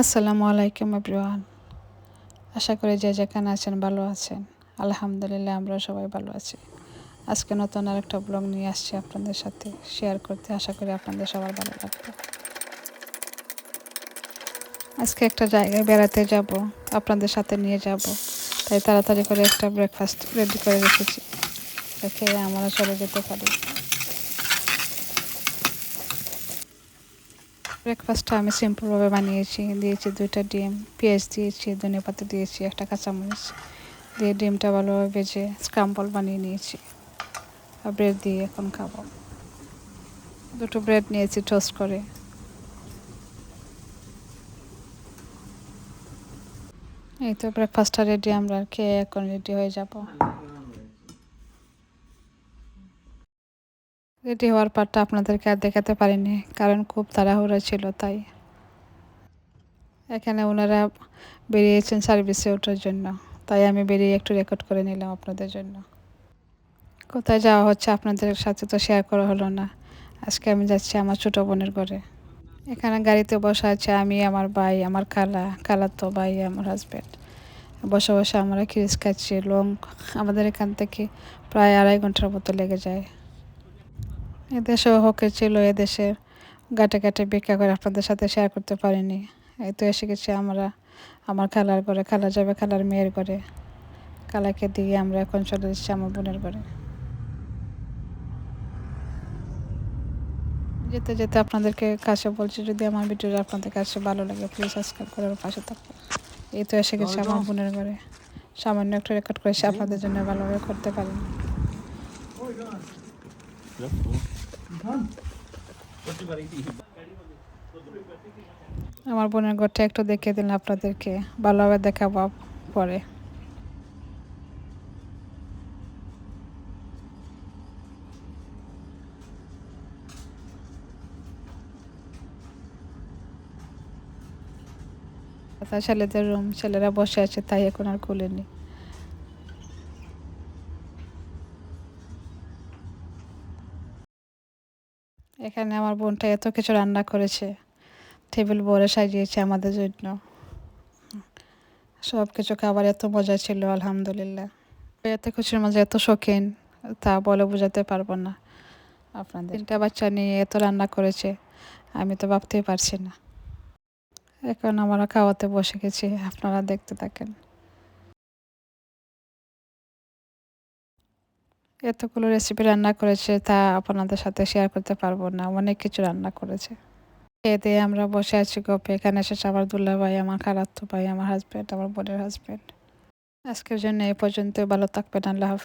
আসসালামু আলাইকুম এভরিওয়ান। আশা করি যে যেখানে আছেন ভালো আছেন। আলহামদুলিল্লাহ আমরা সবাই ভালো আছি। আজকে নতুন আরেকটা ব্লগ নিয়ে আসছি আপনাদের সাথে শেয়ার করতে। আশা করি আপনাদের সবার ভালো লাগবে। আজকে একটা জায়গায় বেড়াতে যাব, আপনাদের সাথে নিয়ে যাব। তাই তাড়াতাড়ি করে একটা ব্রেকফাস্ট রেডি করে রেখেছি। খেয়ে আমরা চলে যেতে পারি। ব্রেকফাস্টটা আমি সিম্পলভাবে বানিয়েছি। দিয়েছি দুইটা ডিম, পেঁয়াজ দিয়েছি, ধনে পাতা দিয়েছি, একটা কাঁচামরিচ। দিয়ে ডিমটা ভালোভাবে ভেজে স্ক্রাম্বল বানিয়ে নিয়েছি। আর ব্রেড দিয়ে এখন খাব। দুটো ব্রেড নিয়েছি টোস্ট করে। এই তো ব্রেকফাস্টটা রেডি আমরা খেয়ে এখন রেডি হয়ে যাব। রেডি হওয়ার পারটা আপনাদেরকে আর দেখাতে পারিনি, কারণ খুব তাড়াহুড়া ছিল, তাই। এখানে ওনারা বেরিয়েছেন সার্ভিসে ওঠার জন্য, তাই আমি বেরিয়ে একটু রেকর্ড করে নিলাম আপনাদের জন্য। কোথায় যাওয়া হচ্ছে আপনাদের সাথে তো শেয়ার করা হলো না। আজকে আমি যাচ্ছি আমার ছোটো বোনের ঘরে। এখানে গাড়িতে বসা আছে আমি, আমার ভাই, আমার খালা খালা তো ভাই, আমার হাজব্যান্ড বসে বসে আমরা খিরিস খাচ্ছি লং আমাদের এখান থেকে প্রায় আড়াই ঘণ্টার মতো লেগে যায়। এদেশেও হকে ছিল এদেশের গাটে গাটে ভিক্ষা করে আপনাদের সাথে শেয়ার করতে পারিনি। এই তো এসে গেছি আমরা আমার খালার ঘরে খালা যাবে খালার মেয়ের ঘরে। খালাকে দিয়ে আমরা এখন চলে এসেছি আমার বোনের ঘরে। যেতে যেতে আপনাদেরকে কাছে বলছি যদি আমার ভিডিওটা আপনাদের কাছে ভালো লাগে প্লিজ সাবস্ক্রাইব করার পাশে থাকবে এই তো এসে গেছি আমার বোনের ঘরে। সামান্য একটু রেকর্ড করেছি আপনাদের জন্য ভালোভাবে করতে পারিনি। আমার বোনের ঘরটা একটু দেখিয়ে দিলাম আপনাদেরকে ভালোভাবে দেখাবো পরে। ছেলেদের রুম ছেলেরা বসে আছে, তাই এখন আর খুলেনি। এখানে আমার বোনটা এত কিছু রান্না করেছে টেবিল বরে সাজিয়েছে আমাদের জন্য। সব কিছু খাবার এত মজা ছিল, আলহামদুলিল্লাহ। এত কিছুর মাঝে, এত শৌখিন, তা বলে বোঝাতে পারব না। আপনাদের তিনটা বাচ্চা নিয়ে এত রান্না করেছে, আমি তো ভাবতেই পারছি না। এখন আমরা খাওয়াতে বসে গেছি, আপনারা দেখতে থাকেন। এতগুলো রেসিপি রান্না করেছে, তা আপনাদের সাথে শেয়ার করতে পারব না। অনেক কিছু রান্না করেছে। খেয়ে দিয়ে আমরা বসে আছি গপে। এখানে এসেছে আমার দুল্লা ভাই, আমার খালাত্তো ভাই, আমার হাজব্যান্ড আমার বোনের হাজব্যান্ড আজকের জন্য এ পর্যন্ত ভালো থাকবেন। আল্লাহ হাফিজ।